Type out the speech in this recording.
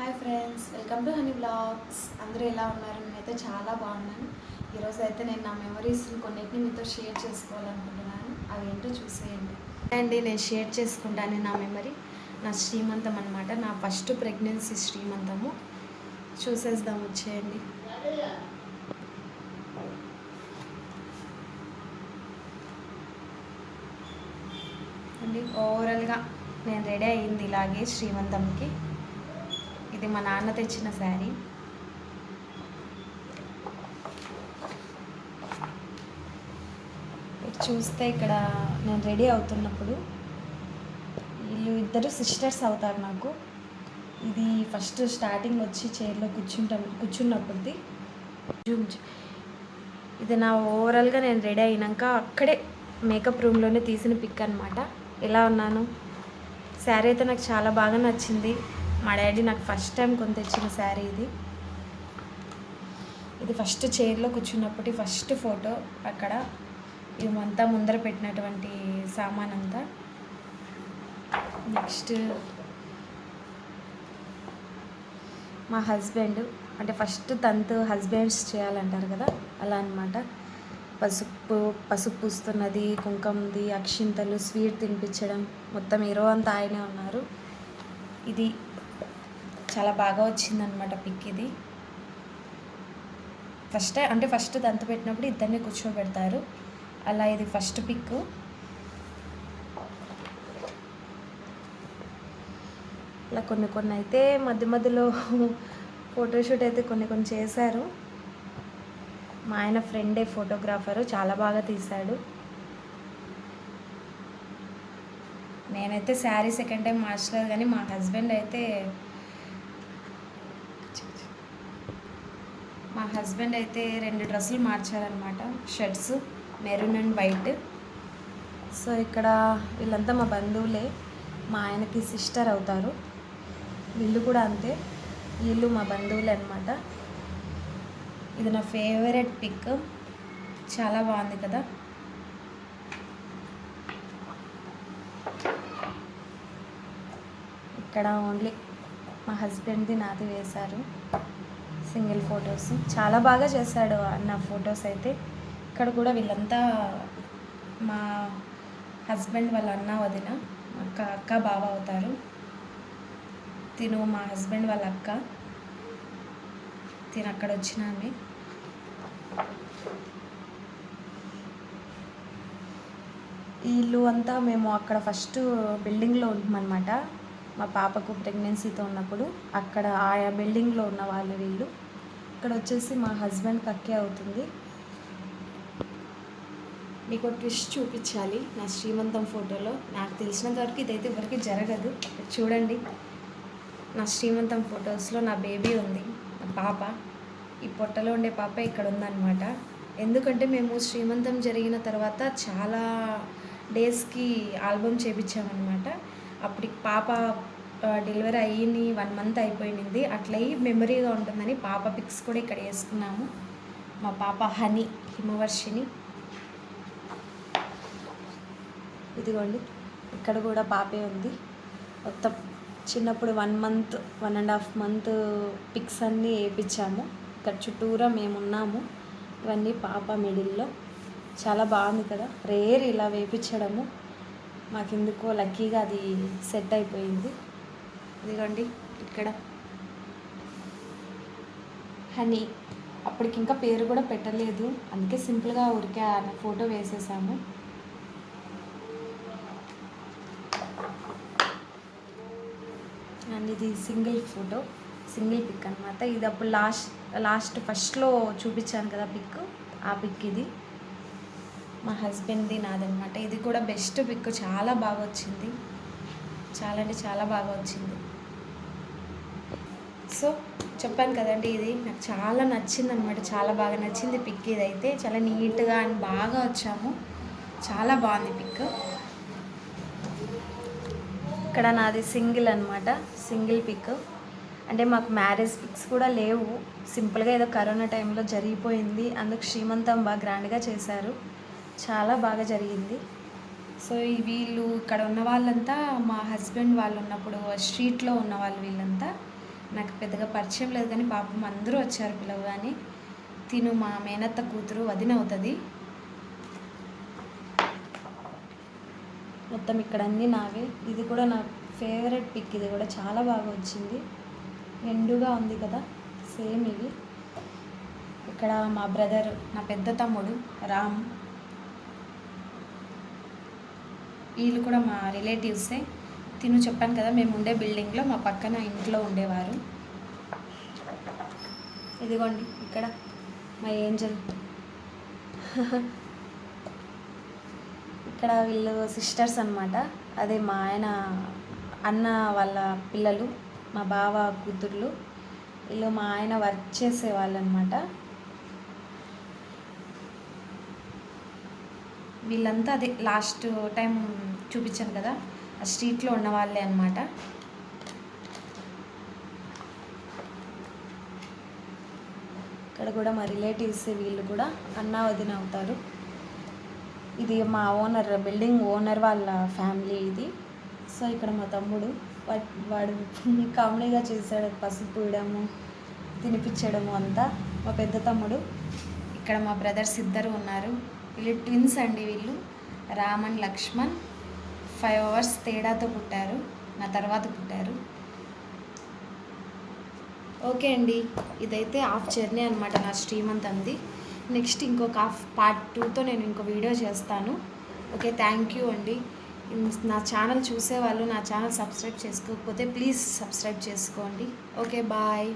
Hi friends welcome to Honey blogs. అందరూ ఎలా ఉన్నారు? నేనైతే చాలా బాగున్నాను. ఈరోజు అయితే నేను నా మెమరీస్ని కొన్నిటిని మీతో షేర్ చేసుకోవాలనుకుంటున్నాను. అవి ఏంటో చూసేయండి. అండి నేను షేర్ చేసుకుంటాను నా మెమరీ నా శ్రీమంతం అనమాట నా ఫస్ట్ ప్రెగ్నెన్సీ శ్రీమంతము. చూసేద్దాం వచ్చేయండి. అండి ఓవరాల్గా నేను రెడీ అయ్యింది ఇలాగే శ్రీమంతంకి. ఇది మా నాన్న తెచ్చిన శారీ. చూస్తే ఇక్కడ నేను రెడీ అవుతున్నప్పుడు వీళ్ళు ఇద్దరు సిస్టర్స్ అవుతారు నాకు. ఇది ఫస్ట్ స్టార్టింగ్ వచ్చి చైర్లో కూర్చుంటాం కూర్చున్నప్పుడుది. జూమ్ ఇది నా ఓవరాల్గా నేను రెడీ అయినాక అక్కడే మేకప్ రూమ్లోనే తీసిన పిక్ అనమాట ఎలా ఉన్నాను? శారీ అయితే నాకు చాలా బాగా నచ్చింది. మా డాడీ నాకు ఫస్ట్ టైం కొని తెచ్చిన శారీ ఇది. ఇది ఫస్ట్ చైర్లో కూర్చున్నప్పటి ఫస్ట్ ఫోటో అక్కడ. ఇవంతా ముందర పెట్టినటువంటి సామాన్ అంతా. నెక్స్ట్ మా హస్బెండ్ అంటే ఫస్ట్ తంతు హస్బెండ్స్ చేయాలంటారు కదా అలా అన్నమాట. పసుపు పసుపు పూస్తున్నది కుంకుమది అక్షింతలు స్వీట్ తినిపించడం మొత్తం హీరో అంతా ఆయనే ఉన్నారు. ఇది చాలా బాగా వచ్చిందనమాట పిక్ ఇది ఫస్ట్ అంటే ఫస్ట్ దంత పెట్టినప్పుడు ఇద్దరిని కూర్చోబెడతారు. అలా ఇది ఫస్ట్ పిక్ ఇలా కొన్ని కొన్ని అయితే మధ్య మధ్యలో ఫోటోషూట్ అయితే కొన్ని కొన్ని చేశారు. మా ఆయన ఫ్రెండే ఫోటోగ్రాఫరు చాలా బాగా తీశాడు. నేనైతే శారీ సెకండ్ టైం మార్చలేదు కానీ మా హస్బెండ్ అయితే మా హస్బెండ్ అయితే రెండు డ్రెస్సులు మార్చారనమాట shirts maroon and white. So ఇక్కడ వీళ్ళంతా మా బంధువులే. మా ఆయనకి సిస్టర్ అవుతారు. వీళ్ళు కూడా అంతే. వీళ్ళు మా బంధువులే అనమాట ఇది నా ఫేవరెట్ పిక్. చాలా బాగుంది కదా. ఇక్కడ ఓన్లీ మా హస్బెండ్ది నాది వేశారు. Single photos. చాలా బాగా చేశాడు నా ఫొటోస్ అయితే. ఇక్కడ కూడా వీళ్ళంతా మా హస్బెండ్ వాళ్ళ అన్న వదిన అక్క అక్క బావ అవుతారు. తిను మా హస్బెండ్ వాళ్ళ అక్క. తిను అక్కడ వచ్చిన వీళ్ళు ఇల్లు అంతా మేము అక్కడ ఫస్ట్ బిల్డింగ్లో ఉంటామన్నమాట మా పాపకు ప్రెగ్నెన్సీతో ఉన్నప్పుడు అక్కడ ఆయా బిల్డింగ్లో ఉన్న వాళ్ళు వీళ్ళు. ఇక్కడ వచ్చేసి మా హస్బెండ్ అక్కే అవుతుంది. మీకు ఒక ట్విస్ట్ చూపించాలి నా శ్రీమంతం ఫోటోలో. నాకు తెలిసినంత వరకు ఇదైతే ఎవరికి జరగదు. చూడండి. నా శ్రీమంతం ఫొటోస్లో నా బేబీ ఉంది. నా పాప. ఈ పొట్టలో ఉండే పాప ఇక్కడ ఉందన్నమాట. ఎందుకంటే మేము శ్రీమంతం జరిగిన తర్వాత చాలా డేస్కి ఆల్బమ్ చేపించామన్నమాట. అప్పటికి పాప డెలివరీ అయ్యింది వన్ మంత్ అయిపోయింది. అట్లయి మెమరీగా ఉంటుందని పాప పిక్స్ కూడా ఇక్కడ వేసుకున్నాము. మా పాప హనీ హిమవర్షిని. ఇదిగోండి ఇక్కడ కూడా పాపే ఉంది. మొత్తం చిన్నప్పుడు one month one and half month pics అన్నీ వేయించాము. ఇక్కడ చుట్టూరా మేమున్నాము. ఇవన్నీ పాప మిడిల్లో చాలా బాగుంది కదా. రేర్ ఇలా వేయించడము. మాకెందుకో లక్కీగా అది సెట్ అయిపోయింది. ఇదిగోండి ఇక్కడ. హనీ అప్పటికి ఇంకా పేరు కూడా పెట్టలేదు. అందుకే సింపుల్గా ఊరికే ఆ ఫోటో వేసేసాము. అండ్ ఇది సింగిల్ ఫోటో సింగిల్ పిక్ అనమాట ఇది అప్పుడు లాస్ట్ లాస్ట్ ఫస్ట్లో చూపించాను కదా పిక్ ఆ పిక్ ఇది. మా హస్బెండ్ది నాదనమాట ఇది కూడా బెస్ట్ పిక్. చాలా బాగా వచ్చింది. చాలా అంటే చాలా బాగా వచ్చింది. సో చెప్పాను కదండి ఇది. నాకు చాలా నచ్చింది అనమాట చాలా బాగా నచ్చింది పిక్ ఇదైతే. చాలా నీట్గా అండ్ బాగా వచ్చాము. చాలా బాగుంది పిక్. ఇక్కడ నాది సింగిల్ అనమాట సింగిల్ పిక్. అంటే మాకు మ్యారేజ్ పిక్స్ కూడా లేవు. సింపుల్గా ఏదో కరోనా టైంలో జరిగిపోయింది. అందుకు శ్రీమంతం బాగా గ్రాండ్గా చేశారు. చాలా బాగా జరిగింది. సో ఈ వీళ్ళు ఇక్కడ ఉన్న వాళ్ళంతా మా హస్బెండ్ వాళ్ళు ఉన్నప్పుడు స్ట్రీట్లో ఉన్న వాళ్ళు వీళ్ళంతా నాకు పెద్దగా పరిచయం లేదు కానీ పాపం అందరూ వచ్చారు పిలవగానే. తిను మా మేనత్త కూతురు వదినవుతుంది మొత్తం ఇక్కడ అన్నీ నావే. ఇది కూడా నా ఫేవరెట్ పిక్. ఇది కూడా చాలా బాగా వచ్చింది. ఎండుగా ఉంది కదా సేమ్ ఇవి. ఇక్కడ మా బ్రదర్ నా పెద్ద తమ్ముడు రామ్. వీళ్ళు కూడా మా రిలేటివ్సే. తిను చెప్పాను కదా మేము ఉండే బిల్డింగ్లో మా పక్కన ఇంట్లో ఉండేవారు. ఇదిగోండి ఇక్కడ మా ఏంజల్. ఇక్కడ వీళ్ళు సిస్టర్స్ అన్నమాట. అదే మా ఆయన అన్న వాళ్ళ పిల్లలు మా బావ కూతుర్లు. వీళ్ళు మా ఆయన వర్క్ చేసేవాళ్ళు అనమాట వీళ్ళంతా అదే లాస్ట్ టైం చూపించాను కదా ఆ స్ట్రీట్లో ఉన్న వాళ్ళే అనమాట ఇక్కడ కూడా మా రిలేటివ్స్ వీళ్ళు కూడా అన్నా వదిన అవుతారు. ఇది మా ఓనర్ బిల్డింగ్ ఓనర్ వాళ్ళ ఫ్యామిలీ ఇది. సో ఇక్కడ మా తమ్ముడు వాడు కామెడీగా చేశాడు పసుపు పూయడము తినిపించడము అంతా. మా పెద్ద తమ్ముడు ఇక్కడ మా బ్రదర్స్ ఇద్దరు ఉన్నారు. వీళ్ళు ట్విన్స్ అండి వీళ్ళు. Ram and Lakshman five hours తేడాతో పుట్టారు. నా తర్వాత పుట్టారు. ఓకే అండి. ఇదైతే హాఫ్ జర్నీ అనమాట నా శ్రీమంతంది నెక్స్ట్ ఇంకొక హాఫ్ పార్ట్ టూతో నేను ఇంకో వీడియో చేస్తాను. ఓకే థ్యాంక్ యూ అండి. నా ఛానల్ చూసేవాళ్ళు నా ఛానల్ సబ్స్క్రైబ్ చేసుకోకపోతే ప్లీజ్ సబ్స్క్రైబ్ చేసుకోండి. Okay bye.